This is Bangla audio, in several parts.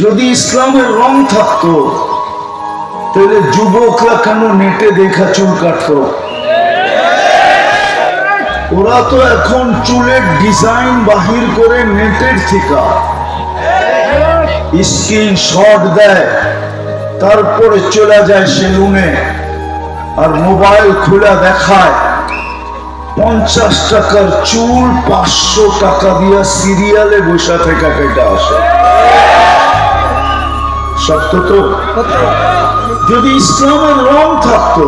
যদি ইসলামের রং থাকতো, তাহলে যুবকরা কেন নেটে দেখা চুল কাটতো? ওরা তো এখন চুলের ডিজাইন বাহির করে নেটের থেকে স্ক্রিন শট দেয়, তারপরে চলে যায় সেলুনে আর মোবাইল খুলে দেখায়। পঞ্চাশ টাকার চুল পাঁচশো টাকা দিয়া সিরিয়ালে বসা থেকে কেটে আসে। সত্য তো। যদি ইসলামের রং থাকতো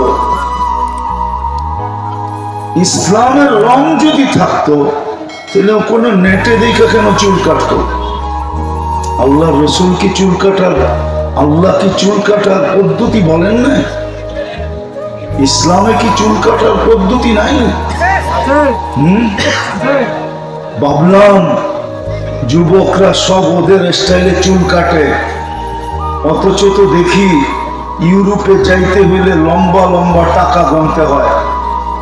ইসলামের রং যদি থাকতো তাহলে কোনো নেটে দেখে কেন চুল কাটতো? আল্লাহ রসুল কি চুল কাটার আল্লাহ কি চুল কাটার পদ্ধতি বলেন না? ইসলামে কি চুল কাটার পদ্ধতি নাই? ভাবলাম যুবকরা সব ওদের স্টাইলে চুল কাটে। অথচ তো দেখি ইউরোপে যাইতে হইলে লম্বা লম্বা টাকা গুনতে হয়।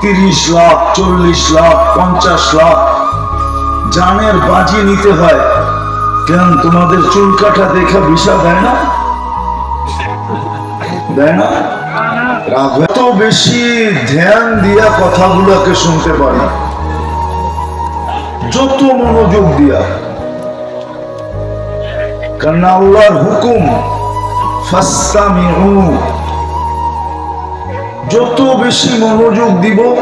তিরিশ লাখ, চল্লিশ লাখ, পঞ্চাশ লাখ। জানের বাজি নিতে হয়। কেন তোমাদের চুল কাটা দেখা ভিসা দেয় না? দেয় না? এত বেশি ধ্যান দিয়া কথাগুলোকে শুনতে পারি যত মনোযোগ দিয়া। কারণ আল্লাহর হুকুম যত বেশি মনোযোগ দিব,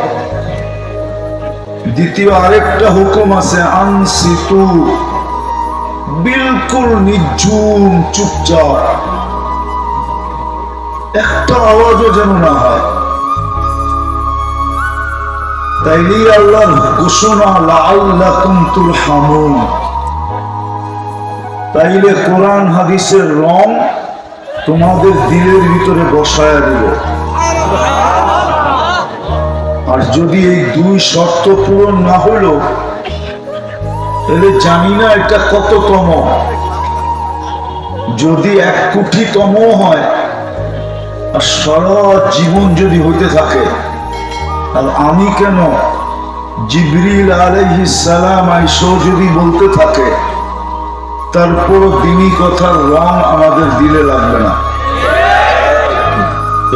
দ্বিতীয় আরেকটা হুকুম আছে, আনসিতু। বিলকুল নিঝুম, চুপচাপ। একটা আওয়াজও যেন না হয়। তাইলেই আল্লাহর ঘোষণা, লাআল্লাকুম তুরহামুন। তাইলে কোরআন, হাদিসের রং তোমাদের দিলের ভিতরে বসায়া দিব। আর যদি এই দুই শর্ত পূরণ না হলো তাহলে জানি না এটা কততম। যদি এক কোটি তম হয়, আর সারা জীবন যদি হইতে থাকে আর আমি কেন জিবরিল আলাইহিস সালাম আইসো যদি বলতে থাকে তারপর দিনই কথার রং আমাদের দিলে লাগবে না।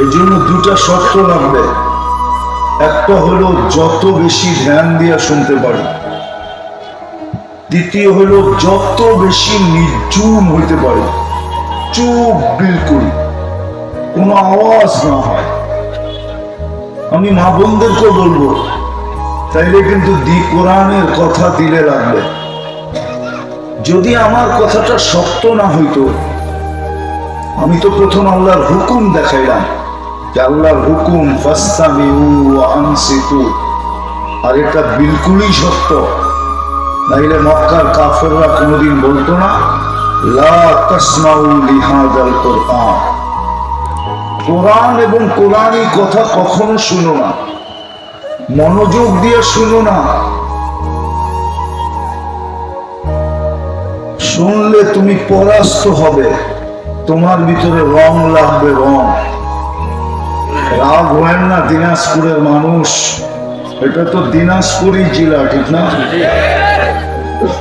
এই জন্য দুটা শর্ত লাগবে। একটা হলো যত বেশি ধ্যান দিয়া শুনতে পারি। দ্বিতীয় হলো যত বেশি নির্জুম হইতে পারে। চুপ বিলকুল। কোনো আওয়াজ না হয়। আমি মা বোনদেরকেও বলব, তাইলে কিন্তু দি কোরআনের কথা দিলে লাগবে। যদি আমার কথাটা শক্ত না হইতো, আমি তো প্রথম আল্লাহর হুকুম দেখাইলাম যে আল্লাহর হুকুম আর এটা বিলকুলই সত্য। নাইলে মক্কার কাফেররা কোনোদিন বলতো না কোরআন এবং কোরআনই কথা কখনো শুনো না। মনোযোগ দিয়ে শুনো না। শুনলে তুমি পরাস্ত হবে। তোমার ভিতরে রং লাগবে রং। রাগ হয় না দিনাজপুরের মানুষ। এটা তো দিনাজপুরই জেলা, ঠিক না?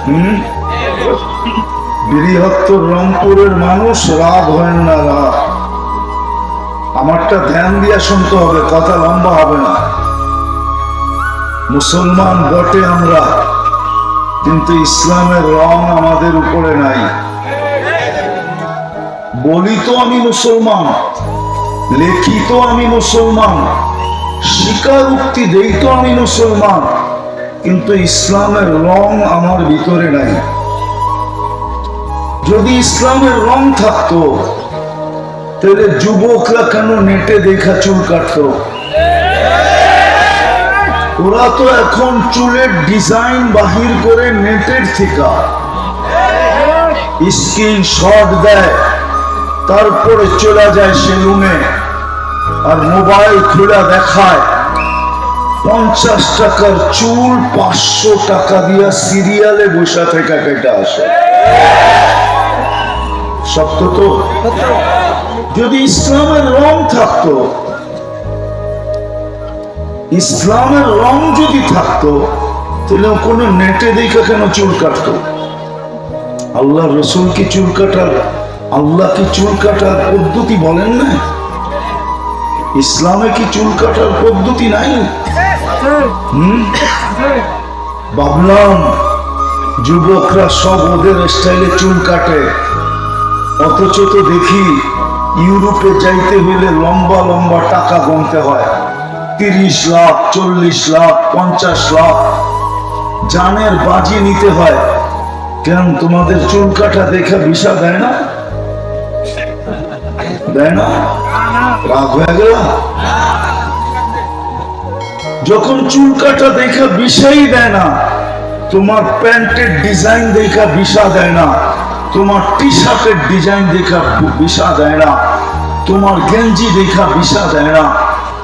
হুম? বৃহত্তর রংপুরের মানুষ রাগ হয় না রাগ। আমারটা ধ্যান দিয়ে শুনতে হবে, কথা লম্বা হবে না। মুসলমান বটে আমরা। কিন্তু ইসলামের রং আমাদের উপরে নাই। বলি তো আমি মুসলমান লেখি তো আমি মুসলমান, স্বীকারোক্তি দেই তো আমি মুসলমান, কিন্তু ইসলামের রং আমার ভিতরে নাই। যদি ইসলামের রং থাকতো, তাহলে যুবকরা কেন নেটে দেখা চুল কাটতো? ওরা তো এখন চুলের ডিজাইন বাহির করে নেটের থেকে স্ক্রিন শট দেয় তারপরে চলে যায় সেলুনে আর মোবাইল খুলে দেখায়। পঞ্চাশ টাকার চুল পাঁচশো টাকা দিয়া সিরিয়ালে বসা থেকে কেটে আসে। সত্য তো? যদি ইসলামের রং থাকতো ইসলামের রং যদি থাকতো, তাহলে কোনো নেটে দেখে কেন চুল কাটতো? আল্লাহ রসুল কি চুল কাটার, আল্লাহ কি চুল কাটার পদ্ধতি বলেন না? ইসলামে কি চুল কাটার পদ্ধতি নাই? ভাবলাম যুবকরা সব ওদের স্টাইলে চুল কাটে। অথচ তো দেখি, ইউরোপে যাইতে হইলে লম্বা লম্বা টাকা গুনতে হয়। তিরিশ লাখ, চল্লিশ লাখ, পঞ্চাশ লাখ জানের বাজি নিতে হয়। কেন তোমাদের চুল কাটা দেখে ভিসা দেয় না? দেয় না? রাগ হয়ে গেল? যখন চুল কাটা দেখা বিষাই দেয় না, তোমার প্যান্টের ডিজাইন দেখা বিষা দেয় না, তোমার টি শার্টের ডিজাইন দেখা বিষা দেয় না, তোমার গেঞ্জি দেখা বিষা দেয় না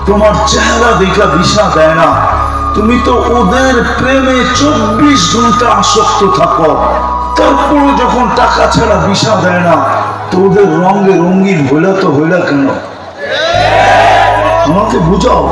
তোমার চেহারা দেখা বিষা দেয় না। তুমি তো ওদের প্রেমে চব্বিশ ঘণ্টা আসক্ত থাকো। তারপরে যখন টাকা ছাড়া বিষা দেয় না, তো ওদের রঙে রঙিন হইলা তো হইলা কেন? আমাকে বুঝাও।